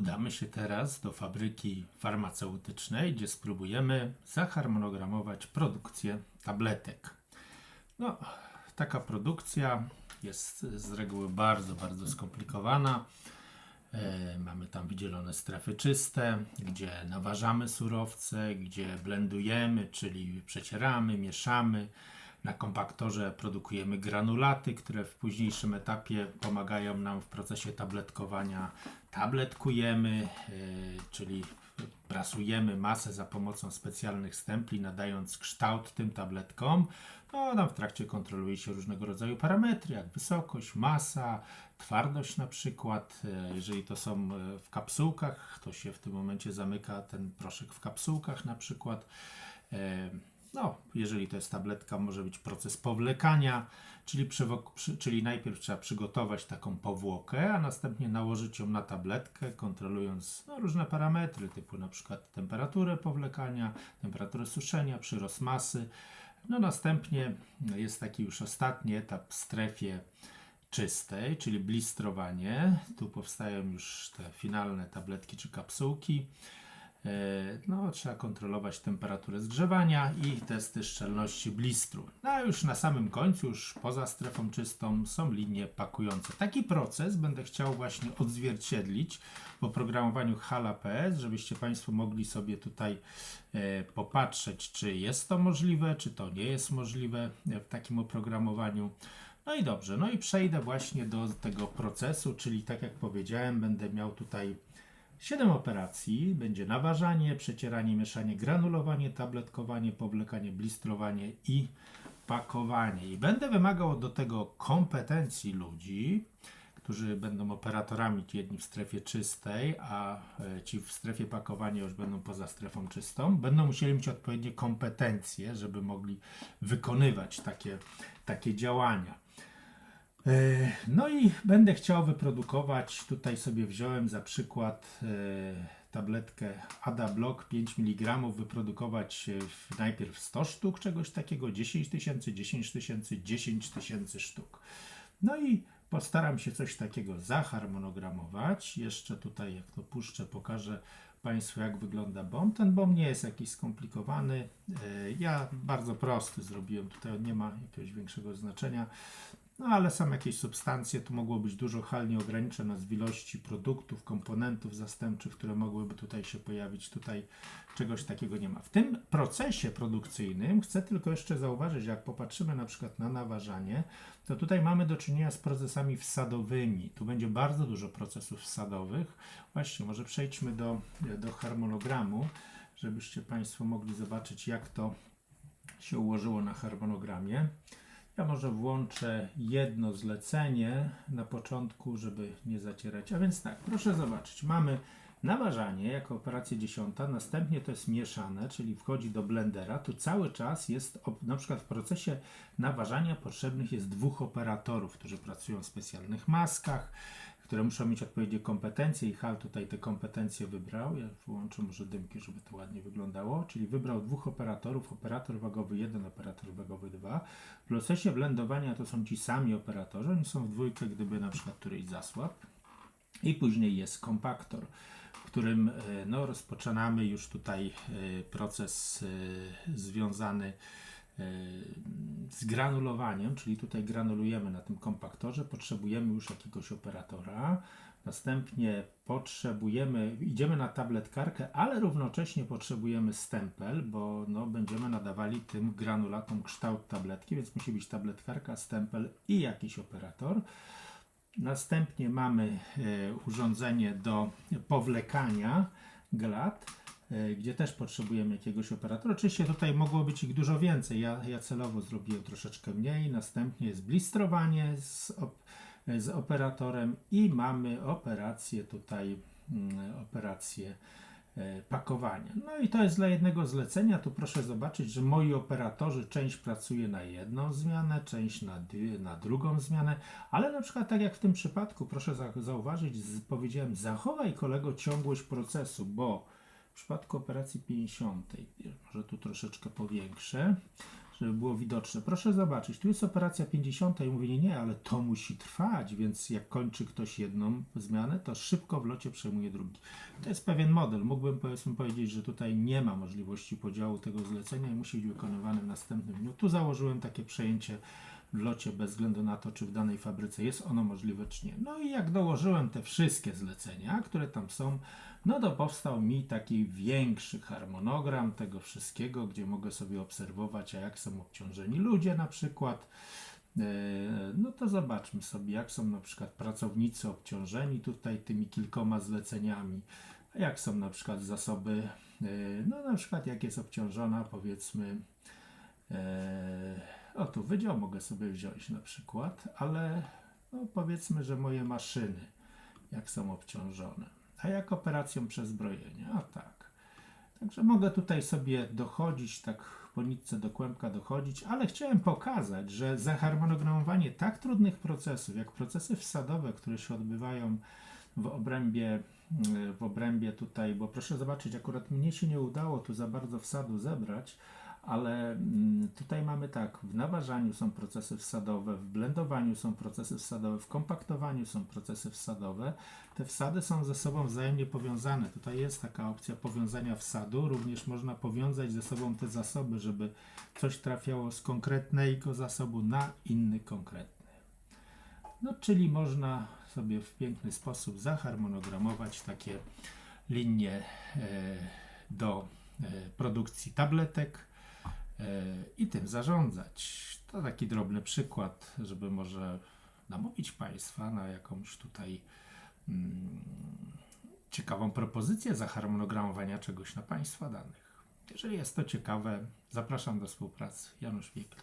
udamy się teraz do fabryki farmaceutycznej, gdzie spróbujemy zaharmonogramować produkcję tabletek. No, taka produkcja jest z reguły bardzo, bardzo skomplikowana. E, Mamy tam wydzielone strefy czyste, gdzie naważamy surowce, gdzie blendujemy, czyli przecieramy, mieszamy. Na kompaktorze produkujemy granulaty, które w późniejszym etapie pomagają nam w procesie tabletkowania. Tabletkujemy, e, czyli prasujemy masę za pomocą specjalnych stempli, nadając kształt tym tabletkom. No, tam w trakcie kontroluje się różnego rodzaju parametry, jak wysokość, masa, twardość na przykład. E, Jeżeli to są e, w kapsułkach, to się w tym momencie zamyka ten proszek w kapsułkach na przykład. No, jeżeli to jest tabletka, może być proces powlekania, czyli, czyli najpierw trzeba przygotować taką powłokę, a następnie nałożyć ją na tabletkę, kontrolując no, różne parametry, typu na przykład temperaturę powlekania, temperaturę suszenia, przyrost masy. No, następnie jest taki już ostatni etap w strefie czystej, czyli blistrowanie. Tu powstają już te finalne tabletki czy kapsułki. E, No, trzeba kontrolować temperaturę zgrzewania i testy szczelności blistru. No, a już na samym końcu, już poza strefą czystą, są linie pakujące. Taki proces będę chciał właśnie odzwierciedlić w oprogramowaniu HALA PS, żebyście Państwo mogli sobie tutaj e, popatrzeć, czy jest to możliwe, czy to nie jest możliwe e, w takim oprogramowaniu. No i dobrze, no i przejdę właśnie do tego procesu, czyli tak jak powiedziałem, będę miał tutaj 7 operacji. Będzie naważanie, przecieranie, mieszanie, granulowanie, tabletkowanie, powlekanie, blistrowanie i pakowanie. I będę wymagał do tego kompetencji ludzi, którzy będą operatorami, ci jedni w strefie czystej, a e, ci w strefie pakowania już będą poza strefą czystą. Będą musieli mieć odpowiednie kompetencje, żeby mogli wykonywać takie, takie działania. E, No i będę chciał wyprodukować, tutaj sobie wziąłem za przykład e, tabletkę ADA Block 5 mg, wyprodukować e, najpierw 100 sztuk czegoś takiego, 10 tysięcy, 10 tysięcy, 10 tysięcy sztuk. No i postaram się coś takiego zaharmonogramować. Jeszcze tutaj, jak to puszczę, pokażę Państwu, jak wygląda bomb. Ten bomb nie jest jakiś skomplikowany. Ja bardzo prosty zrobiłem, tutaj nie ma jakiegoś większego znaczenia. No ale są jakieś substancje, tu mogło być dużo hal, nie ograniczę nas w ilości produktów, komponentów zastępczych, które mogłyby tutaj się pojawić. Tutaj czegoś takiego nie ma. W tym procesie produkcyjnym chcę tylko jeszcze zauważyć, jak popatrzymy na przykład na naważanie, to tutaj mamy do czynienia z procesami wsadowymi. Tu będzie bardzo dużo procesów wsadowych. Właśnie, może przejdźmy do, do harmonogramu, żebyście Państwo mogli zobaczyć, jak to się ułożyło na harmonogramie. Ja może włączę jedno zlecenie na początku, żeby nie zacierać. A więc tak, proszę zobaczyć. Mamy naważanie jako operację dziesiąta, następnie to jest mieszane, czyli wchodzi do blendera. Tu cały czas jest, na przykład w procesie naważania potrzebnych jest dwóch operatorów, którzy pracują w specjalnych maskach, które muszą mieć odpowiednie kompetencje i HAL tutaj te kompetencje wybrał. Ja wyłączę może dymki, żeby to ładnie wyglądało. Czyli wybrał dwóch operatorów, operator wagowy 1, operator wagowy 2. W procesie blendowania to są ci sami operatorzy, oni są w dwójkę, gdyby na przykład któryś zasłab. I później jest kompaktor, w którym e, no, rozpoczynamy już tutaj e, proces e, związany z granulowaniem, czyli tutaj granulujemy na tym kompaktorze, potrzebujemy już jakiegoś operatora. Następnie potrzebujemy, idziemy na tabletkarkę, ale równocześnie potrzebujemy stempel, bo no, będziemy nadawali tym granulatom kształt tabletki, więc musi być tabletkarka, stempel i jakiś operator. Następnie mamy e, urządzenie do powlekania glat, e, gdzie też potrzebujemy jakiegoś operatora. Oczywiście tutaj mogło być ich dużo więcej. Ja, ja celowo zrobiłem troszeczkę mniej. Następnie jest blistrowanie z, op, z operatorem i mamy operację tutaj, mm, operację pakowania. No i to jest dla jednego zlecenia. Tu proszę zobaczyć, że moi operatorzy, część pracuje na jedną zmianę, część na, na drugą zmianę, ale na przykład tak jak w tym przypadku, proszę za- zauważyć, powiedziałem, zachowaj kolego ciągłość procesu, bo w przypadku operacji 50, może tu troszeczkę powiększę, żeby było widoczne. Proszę zobaczyć, tu jest operacja 50 i mówię, nie, ale to musi trwać, więc jak kończy ktoś jedną zmianę, to szybko w locie przejmuje drugi. To jest pewien model. Mógłbym powiedzmy powiedzieć, że tutaj nie ma możliwości podziału tego zlecenia i musi być wykonywane w następnym dniu. Tu założyłem takie przejęcie locie bez względu na to, czy w danej fabryce jest ono możliwe, czy nie. No i jak dołożyłem te wszystkie zlecenia, które tam są, no to powstał mi taki większy harmonogram tego wszystkiego, gdzie mogę sobie obserwować, a jak są obciążeni ludzie na przykład. E, No to zobaczmy sobie, jak są na przykład pracownicy obciążeni tutaj tymi kilkoma zleceniami, a jak są na przykład zasoby, e, no na przykład jak jest obciążona powiedzmy e, o tu wydział mogę sobie wziąć na przykład, ale no powiedzmy, że moje maszyny jak są obciążone, a jak operacją przezbrojenia, a tak. Także mogę tutaj sobie dochodzić, tak po nitce do kłębka dochodzić, ale chciałem pokazać, że zaharmonogramowanie tak trudnych procesów, jak procesy wsadowe, które się odbywają w obrębie, w obrębie tutaj, bo proszę zobaczyć, akurat mnie się nie udało tu za bardzo wsadu zebrać, ale mm, tutaj mamy tak, w naważaniu są procesy wsadowe, w blendowaniu są procesy wsadowe, w kompaktowaniu są procesy wsadowe. Te wsady są ze sobą wzajemnie powiązane. Tutaj jest taka opcja powiązania wsadu, również można powiązać ze sobą te zasoby, żeby coś trafiało z konkretnego zasobu na inny konkretny. No, czyli można sobie w piękny sposób zaharmonogramować takie linie e, do e, produkcji tabletek i tym zarządzać. To taki drobny przykład, żeby może namówić Państwa na jakąś tutaj mm, ciekawą propozycję zaharmonogramowania czegoś na Państwa danych. Jeżeli jest to ciekawe, zapraszam do współpracy. Janusz Wikl.